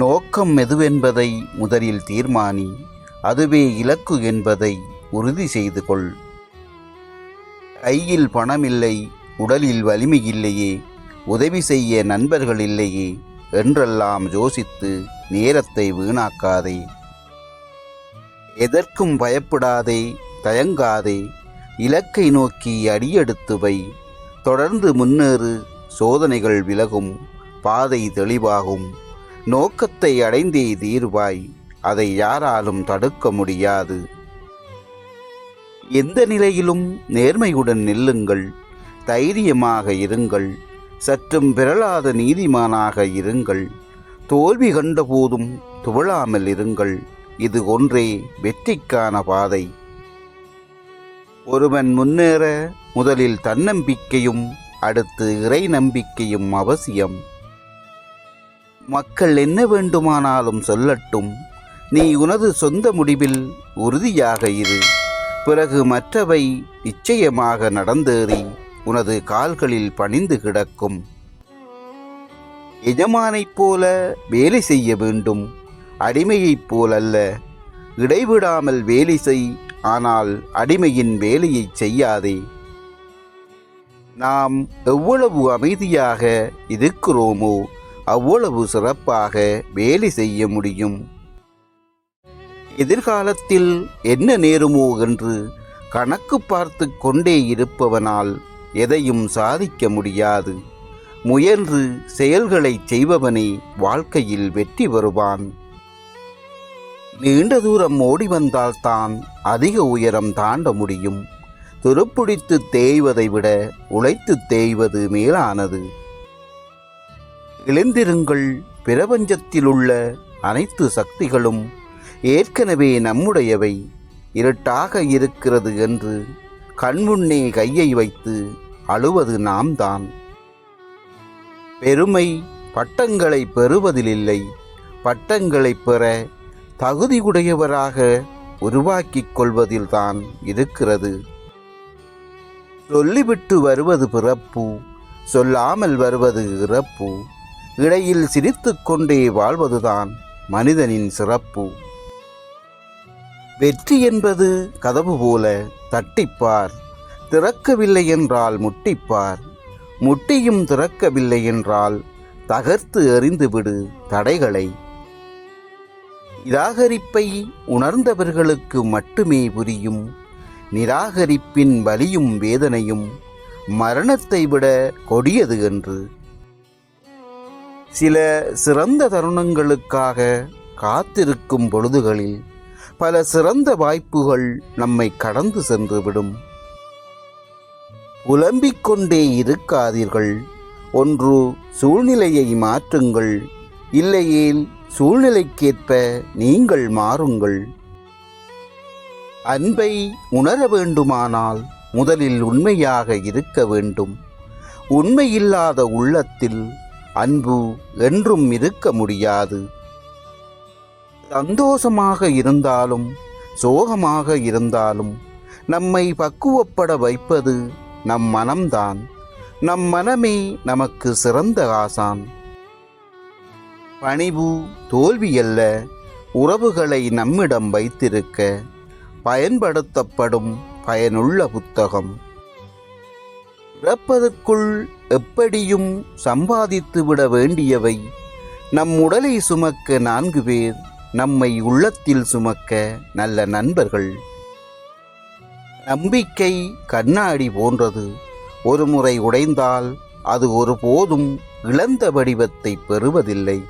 நோக்கம் எதுவென்பதை முதலில் தீர்மானி அதுவே இலக்கு என்பதை உறுதி செய்து கொள். கையில் பணமில்லை உடலில் வலிமை இல்லையே உதவி செய்ய நண்பர்கள் இல்லையே என்றெல்லாம் யோசித்து நேரத்தை வீணாக்காதே. எதற்கும் பயப்படாதே தயங்காதே இலக்கை நோக்கி அடியெடுத்து வை. தொடர்ந்து முன்னேறு சோதனைகள் விலகும் பாதை தெளிவாகும். நோக்கத்தை அடைந்தே தீர்வாய். அதை யாராலும் தடுக்க முடியாது. எந்த நிலையிலும் நேர்மையுடன் நில்லுங்கள். தைரியமாக இருங்கள். சற்றும் பிறளாத நீதிமானாக இருங்கள். தோல்வி கண்டபோதும் துவளாமல் இருங்கள். இது ஒன்றே வெற்றிக்கான பாதை. ஒருவன் முன்னேற முதலில் தன்னம்பிக்கையும் அடுத்து இறை நம்பிக்கையும் அவசியம். மக்கள் என்ன வேண்டுமானாலும் சொல்லட்டும். நீ உனது சொந்த முடிவில் உறுதியாக இரு. பிறகு மற்றவை நிச்சயமாக நடந்தேறி உனது கால்களில் பணிந்து கிடக்கும். எஜமானைப் போல வேலை செய்ய வேண்டும். அடிமையைப் போலல்ல. இடைவிடாமல் வேலை செய். ஆனால் அடிமையின் வேலையை செய்யாதே. நாம் எவ்வளவு அமைதியாக இருக்கிறோமோ அவ்வளவு சிறப்பாக வேலை செய்ய முடியும். எதிர்காலத்தில் என்ன நேருமோ என்று கணக்கு பார்த்து கொண்டே இருப்பவனால் எதையும் சாதிக்க முடியாது. முயன்று செயல்களை செய்பவனே வாழ்க்கையில் வெற்றி வருவான் நீண்ட தூரம் ஓடி வந்தால்தான் அதிக உயரம் தாண்ட முடியும். துருப்பிடித்து தேய்வதை விட உழைத்து தேய்வது மேலானது. எழுந்திருங்கள் பிரபஞ்சத்தில் உள்ள அனைத்து சக்திகளும் ஏற்கனவே நம்முடையவை. இருட்டாக இருக்கிறது என்று கண்முன்னே கையை வைத்து அழுவது நாம் தான் பெருமை பட்டங்களை பெறுவதிலில்லை. பட்டங்களை பெற தகுதியுடையவராக உருவாக்கிக் கொள்வதில்தான் இருக்கிறது. சொல்லிவிட்டு வருவது பிறப்பு சொல்லாமல் வருவது இறப்பு. இடையில் சிரித்துக்கொண்டே வாழ்வதுதான் மனிதனின் சிறப்பு. வெற்றி என்பது கதவு போல தட்டிப்பார் திறக்கவில்லை என்றால் முட்டிப்பார். முட்டியும் திறக்கவில்லை என்றால் தகர்த்து எறிந்துவிடு தடைகளை. நிராகரிப்பை உணர்ந்தவர்களுக்கு மட்டுமே புரியும். நிராகரிப்பின் வலியும் வேதனையும் மரணத்தை விட கொடியது என்று சில சிறந்த தருணங்களுக்காக காத்திருக்கும் பொழுதுகளில் பல சிறந்த வாய்ப்புகள் நம்மை கடந்து சென்றுவிடும். புலம்பிக் கொண்டே இருக்காதீர்கள். ஒன்று சூழ்நிலையை மாற்றுங்கள். இல்லையேல் சூழ்நிலைக்கேற்ப நீங்கள் மாறுங்கள். அன்பை உணர வேண்டுமானால் முதலில் உண்மையாக இருக்க வேண்டும். உண்மையில்லாத உள்ளத்தில் அன்பு என்றும் இருக்க முடியாது. சந்தோஷமாக இருந்தாலும் சோகமாக இருந்தாலும் நம்மை பக்குவப்பட வைப்பது நம் மனம்தான். நம் மனமே நமக்கு சிறந்த ஆசான். பணிவு தோல்வியல்ல உறவுகளை நம்மிடம் வைத்திருக்க பயன்படுத்தப்படும் பயனுள்ள புத்தகம். பிறப்பதற்குள் எப்படியும் சம்பாதித்து விட வேண்டியவை. நம் உடலை சுமக்க நான்கு பேர் நம்மை உள்ளத்தில் சுமக்க நல்ல நண்பர்கள். நம்பிக்கை கண்ணாடி போன்றது. ஒரு முறை உடைந்தால் அது ஒருபோதும் இழந்த வடிவத்தை பெறுவதில்லை.